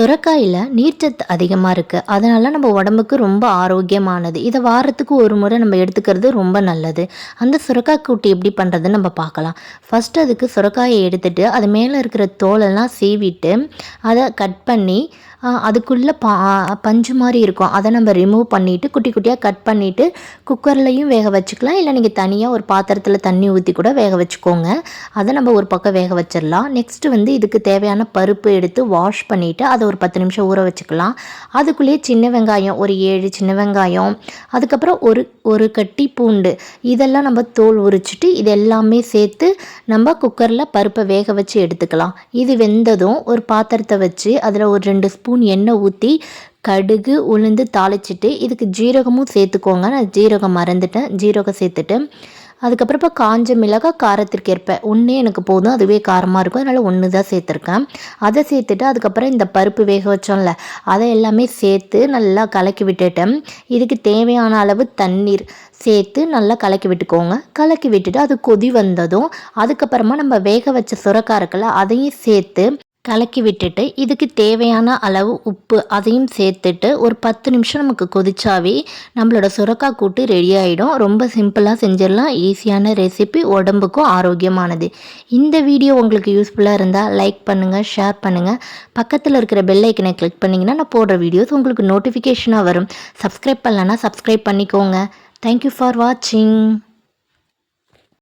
சுரக்காயில் நீர்ச்சத்து அதிகமாக இருக்குது அதனால் நம்ம உடம்புக்கு ரொம்ப ஆரோக்கியமானது. இதை வாரத்துக்கு ஒரு முறை நம்ம எடுத்துக்கிறது ரொம்ப நல்லது. அந்த சுரக்காய் கூட்டு எப்படி பண்ணுறதுன்னு நம்ம பார்க்கலாம். ஃபஸ்ட்டு அதுக்கு சுரக்காயை எடுத்துட்டு அது மேலே இருக்கிற தோலெல்லாம் சீவிட்டு அதை கட் பண்ணி அதுக்குள்ளே பா பஞ்சு மாதிரி இருக்கும். அதை நம்ம ரிமூவ் பண்ணிவிட்டு குட்டி குட்டியாக கட் பண்ணிவிட்டு குக்கர்லேயும் வேக வச்சுக்கலாம். இல்லை நீங்கள் தனியாக ஒரு பாத்திரத்தில் தண்ணி ஊற்றி கூட வேக வச்சுக்கோங்க. அதை நம்ம ஒரு பக்கம் வேக வச்சிடலாம். நெக்ஸ்ட்டு வந்து இதுக்கு தேவையான பருப்பு எடுத்து வாஷ் பண்ணிவிட்டு அதை ஒரு பத்து நிமிஷம் ஊற வச்சுக்கலாம். அதுக்குள்ளேயே சின்ன வெங்காயம் ஒரு ஏழு சின்ன வெங்காயம் அதுக்கப்புறம் ஒரு ஒரு கட்டி பூண்டு. இதெல்லாம் நம்ம தோல் உரிச்சிட்டு இது எல்லாமே சேர்த்து நம்ம குக்கரில் பருப்பை வேக வச்சு எடுத்துக்கலாம். இது வெந்ததும் ஒரு பாத்திரத்தை வச்சு அதில் ஒரு ரெண்டு ஸ்பூன் எண்ணெய் ஊற்றி கடுகு உளுந்து தாளிச்சிட்டு இதுக்கு ஜீரகமும் சேர்த்துக்கோங்க. நான் ஜீரகம் மறந்துட்டேன். ஜீரகம் சேர்த்துட்டு அதுக்கப்புறம் இப்போ காஞ்ச மிளகாய் காரத்திற்கு ஏற்ப ஒன்றே எனக்கு போதும் அதுவே காரமாக இருக்கும். அதனால் ஒன்று தான் சேர்த்துருக்கேன். அதை சேர்த்துட்டு அதுக்கப்புறம் இந்த பருப்பு வேக வச்சோம்ல அதை எல்லாமே சேர்த்து நல்லா கலக்கி விட்டுட்டேன் இதுக்கு தேவையான அளவு தண்ணீர் சேர்த்து நல்லா கலக்கி விட்டுக்கோங்க. கலக்கி விட்டுட்டு அது கொதி வந்ததும் அதுக்கப்புறமா நம்ம வேக வச்ச சுரக்காய் இருக்குல்ல அதையும் சேர்த்து கலக்கி விட்டுட்டு இதுக்கு தேவையான அளவு உப்பு அதையும் சேர்த்துட்டு ஒரு பத்து நிமிஷம் நமக்கு கொதிச்சாவே நம்மளோட சுரக்காய் கூட்டு ரெடி ஆகிடும் ரொம்ப சிம்பிளாக செஞ்சிடலாம். ஈஸியான ரெசிபி உடம்புக்கும் ஆரோக்கியமானது. இந்த வீடியோ உங்களுக்கு யூஸ்ஃபுல்லாக இருந்தால் லைக் பண்ணுங்கள் ஷேர் பண்ணுங்கள் பக்கத்தில் இருக்கிற பெல் ஐக்கனை கிளிக் பண்ணிங்கன்னா நான் போடுற வீடியோஸ் உங்களுக்கு நோட்டிஃபிகேஷனாக வரும். சப்ஸ்கிரைப் பண்ணலன்னா சப்ஸ்கிரைப் பண்ணிக்கோங்க. தேங்க்யூ ஃபார் வாட்சிங்